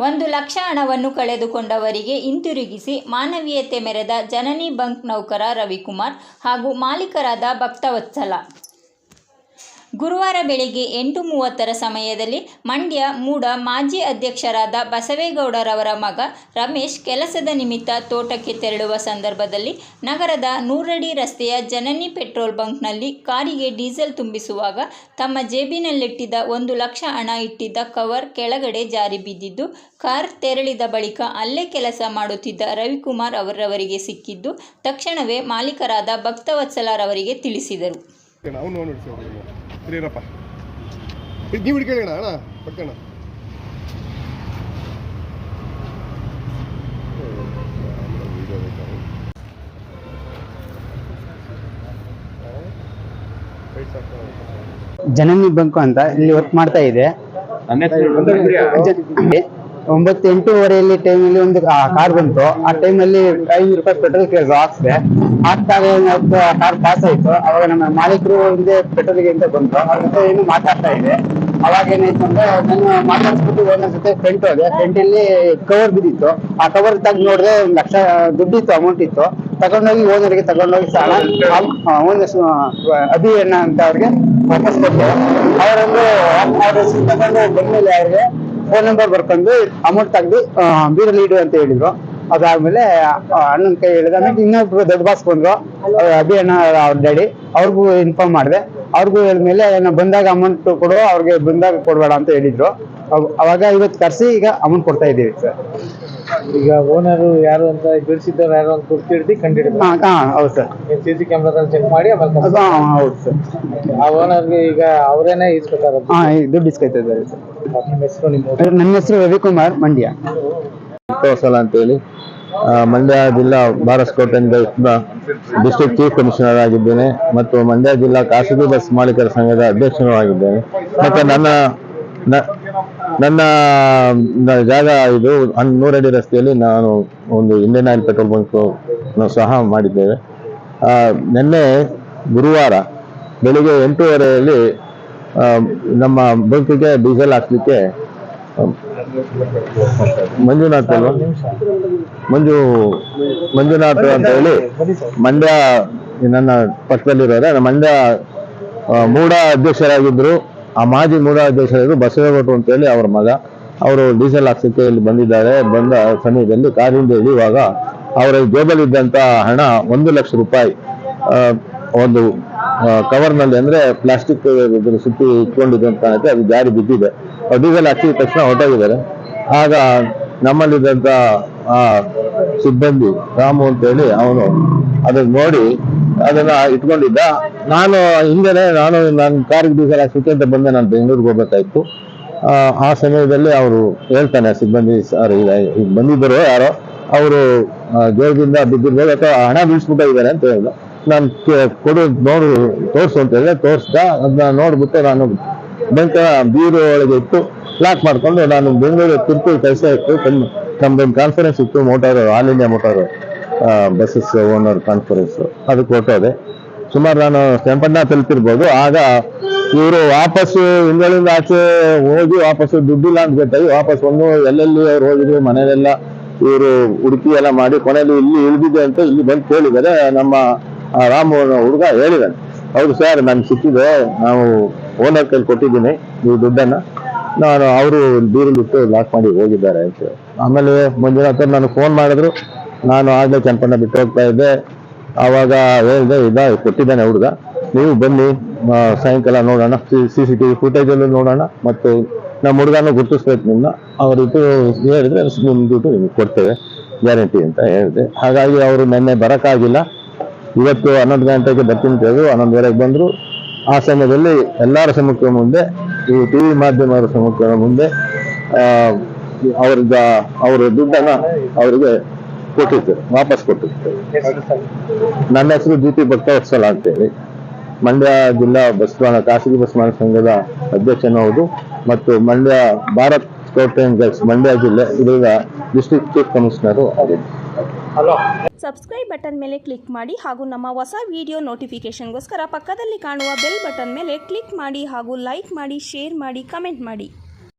ಒಂದು ಲಕ್ಷ ಹಣವನ್ನು ಕಳೆದುಕೊಂಡವರಿಗೆ ಹಿಂತಿರುಗಿಸಿ ಮಾನವೀಯತೆ ಮೆರೆದ ಜನನಿ ಬಂಕ್ ನೌಕರ ರವಿಕುಮಾರ್ ಹಾಗೂ ಮಾಲೀಕರಾದ ಭಕ್ತವತ್ಸಲ. ಗುರುವಾರ ಬೆಳಗ್ಗೆ ಎಂಟು ಮೂವತ್ತರ ಸಮಯದಲ್ಲಿ ಮಂಡ್ಯ ಮೂಡ ಮಾಜಿ ಅಧ್ಯಕ್ಷರಾದ ಬಸವೇಗೌಡರವರ ಮಗ ರಮೇಶ್ ಕೆಲಸದ ನಿಮಿತ್ತ ತೋಟಕ್ಕೆ ತೆರಳುವ ಸಂದರ್ಭದಲ್ಲಿ ನಗರದ ನೂರಡಿ ರಸ್ತೆಯ ಜನನಿ ಪೆಟ್ರೋಲ್ ಬಂಕ್ನಲ್ಲಿ ಕಾರಿಗೆ ಡೀಸೆಲ್ ತುಂಬಿಸುವಾಗ ತಮ್ಮ ಜೇಬಿನಲ್ಲಿಟ್ಟಿದ್ದ ಒಂದು ಲಕ್ಷ ಹಣ ಇಟ್ಟಿದ್ದ ಕವರ್ ಕೆಳಗಡೆ ಜಾರಿ ಬಿದ್ದಿದ್ದು, ಕಾರ್ ತೆರಳಿದ ಬಳಿಕ ಅಲ್ಲೇ ಕೆಲಸ ಮಾಡುತ್ತಿದ್ದ ರವಿಕುಮಾರ್ ಅವರವರಿಗೆ ಸಿಕ್ಕಿದ್ದು, ತಕ್ಷಣವೇ ಮಾಲೀಕರಾದ ಭಕ್ತವತ್ಸಲರವರಿಗೆ ತಿಳಿಸಿದರು. ಇರಪ್ಪ ನೀವು ಹಿಡ್ಕೊಳ್ಳೋಣ ಅಣ್ಣ ಪಕ್ಕಣ ಜನನಿ ಬಂಕು ಅಂತ ಇಲ್ಲಿ ವರ್ಕ್ ಮಾಡ್ತಾ ಇದೆ ಒಂಬತ್ತು ಎಂಟೂವರೆಯಲ್ಲಿ ಟೈಮಲ್ಲಿ ಒಂದು ಕಾರ್ ಬಂತು ಆ ಟೈಮಲ್ಲಿ ಐನೂರು ರೂಪಾಯಿ ಪೆಟ್ರೋಲ್ ಕೇಳಿದ್ರು ಹಾಕ್ಸ್ದೆ ಏನಾಯ್ತು ಆ ಕಾರ್ ಪಾಸ್ ಆಯ್ತು ಅವಾಗ ನಮ್ಮ ಮಾಲೀಕರು ಹಿಂದೆ ಪೆಟ್ರೋಲ್ಗೆ ಅಂತ ಬಂತು ಅವ್ರ ಜೊತೆ ಏನು ಮಾತಾಡ್ತಾ ಇದೆ ಅವಾಗ ಏನಾಯ್ತು ಅಂದ್ರೆ ನಾನು ಮಾತಾಡ್ಸ್ಬಿಟ್ಟು ಒಂದೊಂದ್ ಜೊತೆ ಫ್ರೆಂಟ್ ಹೋದೆ ಫ್ರೆಂಟ್ ಕವರ್ ಬಿದ್ದಿತ್ತು ಆ ಕವರ್ ತಗ್ ನೋಡಿದ್ರೆ ಒಂದು ಲಕ್ಷ ದುಡ್ಡಿತ್ತು ಅಮೌಂಟ್ ಇತ್ತು ತಗೊಂಡೋಗಿ ಓನರ್ಗೆ ತಗೊಂಡೋಗಿ ಸಾಲ ಓನರ್ ಅಭಿ ಅಣ್ಣ ಅಂತ ಅವ್ರಿಗೆ ವಾಪಸ್ ಕೊಟ್ಟೆ ಅವರೊಂದು ತಗೊಂಡು ಬಂದ್ಮೇಲೆ ಅವ್ರಿಗೆ ಫೋನ್ ನಂಬರ್ ಬರ್ಕೊಂಡು ಅಮೌಂಟ್ ತಗ್ದು ಬೀರಲ್ಲಿ ಇಡು ಅಂತ ಹೇಳಿದ್ರು. ಅದಾದ್ಮೇಲೆ ಅಣ್ಣನ ಕೈ ಹೇಳಿದ ಆಮೇಲೆ ಇನ್ನೊಬ್ರು ದೊಡ್ಡ ಬಾಸ್ ಬಂದ್ರು. ಅಭಿ ಅಣ್ಣ ಅವ್ರ ಡ್ಯಾಡಿ ಅವ್ರಿಗೂ ಇನ್ಫಾರ್ಮ್ ಮಾಡಿದೆ. ಅವ್ರಿಗೂ ಹೇಳಿದ್ಮೇಲೆ ಏನೋ ಬಂದಾಗ ಅಮೌಂಟ್ ಕೊಡು, ಅವ್ರಿಗೆ ಬಂದಾಗ ಕೊಡ್ಬೇಡ ಅಂತ ಹೇಳಿದ್ರು. ಅವ್- ಅವಾಗ ಇವತ್ತು ಕರ್ಸಿ ಈಗ ಅಮೌಂಟ್ ಕೊಡ್ತಾ ಇದ್ದೀವಿ. ಸರ್ ಈಗ ಓನರ್ ಯಾರು ಅಂತ ಬಿಡಿಸಿದ್ದವ್ರು ಯಾರು ಅಂತ ಗುರ್ತು ಹಿಡಿದು ಹಾ ಹಾ ಹೌದು ಸರ್. ಸಿ ಸಿ ಕ್ಯಾಮ್ರಾದಲ್ಲಿ ಚೆಕ್ ಮಾಡಿ ಆಮೇಲೆ ಅದು ಕರ್ಸಿ- ಹಾ, ಹೌದು ಸರ್. ಆ ಓನರ್ಗೆ ಈಗ ಅವರೇನೆ ಇಸ್ಕೊತಾರೆ ಹಾ ದುಡ್ಡು ಇಸ್ಕೊತಾ ಇದ್ದಾರೆ ಸರ್ ನಿಮ್ಮ ಹೆಸರು ನಿಮ್ಮ ಊರು? ನನ್ನ ಹೆಸರು ರವಿಕುಮಾರ್ ಮಂಡ್ಯ. ಸಲ ಅಂತೇಳಿ. ಆ, ಮಂಡ್ಯ ಜಿಲ್ಲಾ ಗೈಡ್ಸ್ನ ಡಿಸ್ಟ್ರಿಕ್ಟ್ ಚೀಫ್ ಕಮಿಷನರ್ ಆಗಿದ್ದೇನೆ ಮತ್ತು ಮಂಡ್ಯ ಜಿಲ್ಲಾ ಖಾಸಗಿ ಬಸ್ ಮಾಲೀಕರ ಸಂಘದ ಅಧ್ಯಕ್ಷನೂ ಆಗಿದ್ದೇನೆ. ಮತ್ತೆ ನನ್ನ ನ- ನನ್ನ ಜಾಗ ಇದು ನೂರಡಿ ರಸ್ತೆಯಲ್ಲಿ ನಾನು ಒಂದು ಇಂಡಿಯನ್ ಆಯಿಲ್ ಪೆಟ್ರೋಲ್ ಬಂಕ್ ಸಹ ಮಾಡಿದ್ದೇವೆ. ನಿನ್ನೆ ಗುರುವಾರ ಬೆಳಿಗ್ಗೆ ಎಂಟೂವರೆಯಲ್ಲಿ ನಮ್ಮ ಬಂಕಿಗೆ ಡೀಸೆಲ್ ಹಾಕ್ಲಿಕ್ಕೆ, ಮಂಜುನಾಥ್ ಅಲ್ವಾ? ಮಂಜು, ಮಂಜುನಾಥ್ ಅಂತ ಹೇಳಿ ಮಂಡ್ಯ ನನ್ನ ಪಕ್ಕದಲ್ಲಿರೋರೆ. ಮಂಡ್ಯ ಮೂಢ ಮೂಡ ಅಧ್ಯಕ್ಷರಾಗಿದ್ರು. ಆ ಮಾಜಿ ಮೂಲಾಧ್ಯಕ್ಷರು ಬಸವೇಗೌಡರು ಅಂತ ಹೇಳಿ ಅವ್ರ ಮಗ. ಅವರು ಡೀಸೆಲ್ ಹಾಕ್ಸಕ್ಕೆ ಇಲ್ಲಿ ಬಂದಿದ್ದಾರೆ. ಬಂದ ಸಮಯದಲ್ಲಿ ಕಾರಿಂದ ಇಳಿಯುವಾಗ ಅವರ ಜೇಬಲ್ಲಿದ್ದಂತ ಹಣ ಒಂದು ಲಕ್ಷ ರೂಪಾಯಿ ಒಂದು ಕವರ್ನಲ್ಲಿ ಅಂದ್ರೆ ಪ್ಲಾಸ್ಟಿಕ್ ಸುತ್ತಿ ಇಟ್ಕೊಂಡಿದ್ದ ಅಂತ ಕಾಣುತ್ತೆ ಅದು ಜಾರಿ ಬಿದ್ದಿದೆ. ಡೀಸೆಲ್ ಹಾಕಿದ ತಕ್ಷಣ ಹೊರಟೋಗಿದ್ದಾರೆ. ಆಗ ನಮ್ಮಲ್ಲಿದ್ದಂತ, ಆ, ಸಿಬ್ಬಂದಿ ರಾಮು ಅಂತ ಹೇಳಿ ಅವನು ಅದನ್ನ ನೋಡಿ ಅದನ್ನ ಇಟ್ಕೊಂಡಿದ್ದ. ನಾನು ಹಿಂದೆ ನಾನು ನನ್ನ ಕಾರಿಗೆ ಡೀಸೆಲ್ ಹಾಕ್ಸಿಕ್ಕೆ ಅಂತ ಬಂದೆ ನಾನು ಬೆಂಗಳೂರಿಗೆ ಹೋಗ್ಬೇಕಾಯ್ತು. ಆ, ಸಮಯದಲ್ಲಿ ಅವರು ಹೇಳ್ತಾನೆ ಸಿಬ್ಬಂದಿ ಸರ್ ಈಗ ಬಂದಿದ್ದರು ಯಾರೋ ಅವರು ದೇವ್ರಿಂದ ಬಿದ್ದಿರ್ಬೋದು ಅಥವಾ ಹಣ ಬೀಳ್ಸ್ಬಿಟ್ಟಿದ್ದಾರೆ ಅಂತ ಹೇಳಿದ್ರು ನಾನು ಕೊಡು ನೋಡು ತೋರಿಸು ಅಂತ ಹೇಳಿದ್ರೆ ತೋರಿಸ್ದ ಅದನ್ನ ನೋಡ್ಬಿಟ್ಟು ನಾನು ಬ್ಯಾಂಕ್ ಬೀರು ಒಳಗೆ ಇಟ್ಟು ಲಾಕ್ ಮಾಡ್ಕೊಂಡು ನಾನು ಬೆಂಗಳೂರು ತಿರುಪತಿ ಕೆಲಸ ಇತ್ತು ತಮ್ಮ ನಮ್ದೊಂದು ಕಾನ್ಫರೆನ್ಸ್ ಇತ್ತು motor all India motor buses owner conference ಅದಕ್ಕೆ ಹೊರಟೋದೆ. ಸುಮಾರು ನಾನು ಕೆಂಪಣ್ಣ ತಲುಪಿರ್ಬೋದು ಆಗ ಇವರು ವಾಪಸ್ಸು ಹಿಂಗಳಿಂದ ಆಚೆ ಹೋಗಿ ವಾಪಸ್ಸು ದುಡ್ಡಿಲ್ಲ ಅಂತ ಗೊತ್ತಾಗಿ ವಾಪಸ್ ಒಂದು ಎಲ್ಲೆಲ್ಲಿ ಅವ್ರು ಹೋಗಿದ್ರು, ಮನೆಯಲ್ಲೆಲ್ಲ ಇವರು ಹುಡುಕಿ ಎಲ್ಲ ಮಾಡಿ ಕೊನೆಯಲ್ಲಿ ಇಲ್ಲಿ ಇಳಿದಿದೆ ಅಂತ ಇಲ್ಲಿ ಬಂದು ಕೇಳಿದರೆ ನಮ್ಮ ರಾಮ ಹುಡುಗ ಹೇಳಿದಾನೆ. ಹೌದು ಸರ್ ನಾನು ಸಿಕ್ಕಿದೆ. ನಾವು ಓನರ್ ಕೈಲಿ ಕೊಟ್ಟಿದ್ದೀನಿ ನೀವು ದುಡ್ಡನ್ನ. ನಾನು ಅವರು ಬೀರಲ್ಲಿಟ್ಟು ಲಾಕ್ ಮಾಡಿ ಹೋಗಿದ್ದಾರೆ ಅಂತ ಆಮೇಲೆ ಮುಂಜಾನೆ ನಾನು ಫೋನ್ ಮಾಡಿದ್ರು. ನಾನು ಆಗ್ಲೇ ಕೆಂಪಣ್ಣ ಬಿಟ್ಟು ಹೋಗ್ತಾ ಇದ್ದೆ. ಆವಾಗ ಹೇಳಿದೆ, ಇದ ಕೊಟ್ಟಿದ್ದಾನೆ ಹುಡುಗ. ನೀವು ಬನ್ನಿ ಸಾಯಂಕಾಲ ನೋಡೋಣ. ಸಿ ಸಿ ಟಿ ವಿ ಫುಟೇಜಲ್ಲೂ ನೋಡೋಣ. ಮತ್ತು ನಮ್ಮ ಹುಡುಗನ ಗುರುತಿಸ್ಬೇಕು ನಿಮ್ಮನ್ನ. ಅವರಿಟ್ಟು ಹೇಳಿದ್ರೆ ನಿಮ್ಮ ದುಡ್ಡು ನಿಮ್ಗೆ ಕೊಡ್ತೇವೆ. ಗ್ಯಾರಂಟಿ ಅಂತ ಹೇಳಿದೆ. ಹಾಗಾಗಿ ಅವರು ನೆನ್ನೆ ಬರೋಕ್ಕಾಗಿಲ್ಲ. ಇವತ್ತು ಹನ್ನೊಂದು ಗಂಟೆಗೆ ಬರ್ತೀನಿ ಹೇಳಿದ್ರು ಹನ್ನೊಂದುವರೆಗೆ ಬಂದರು. ಆ ಸಮಯದಲ್ಲಿ ಎಲ್ಲರ ಸಮ್ಮುಖ ಮುಂದೆ, ಈ ಟಿ ವಿ ಮಾಧ್ಯಮದ ಸಮ್ಮುಖ ಮುಂದೆ ಅವ್ರದ್ದು, ಅವರ ದುಡ್ಡನ್ನು ಅವರಿಗೆ ಕೊಟ್ಟಿತ್ತು ವಾಪಸ್ ಕೊಟ್ಟಿದ್ದೆ ನನ್ನ ಹೆಸರು ಜಿ ಟಿ ಭಕ್ತವತ್ಸಲ ಅಂತೇಳಿ. ಮಂಡ್ಯ ಜಿಲ್ಲಾ ಬಸ್ ಮಾಡ ಖಾಸಗಿ ಬಸ್ ಮಾಡ ಸಂಘದ ಅಧ್ಯಕ್ಷನೂ ಹೌದು ಮತ್ತು Mandya Bharat scout and guides Mandya ಜಿಲ್ಲೆ ಇದೀಗ ಡಿಸ್ಟ್ರಿಕ್ಟ್ ಚೀಫ್ ಕಮಿಷನರು ಆಗಿದೆ ಸಬ್ಸ್ಕ್ರೈಬ್ ಬಟನ್ ಮೇಲೆ ಕ್ಲಿಕ್ ಮಾಡಿ ಹಾಗೂ ನಮ್ಮ ಹೊಸ ವಿಡಿಯೋ ನೋಟಿಫಿಕೇಶನ್ಗೋಸ್ಕರ ಪಕ್ಕದಲ್ಲಿ ಕಾಣುವ ಬೆಲ್ ಬಟನ್ ಮೇಲೆ ಕ್ಲಿಕ್ ಮಾಡಿ ಹಾಗೂ ಲೈಕ್ ಮಾಡಿ ಶೇರ್ ಮಾಡಿ ಕಮೆಂಟ್ ಮಾಡಿ.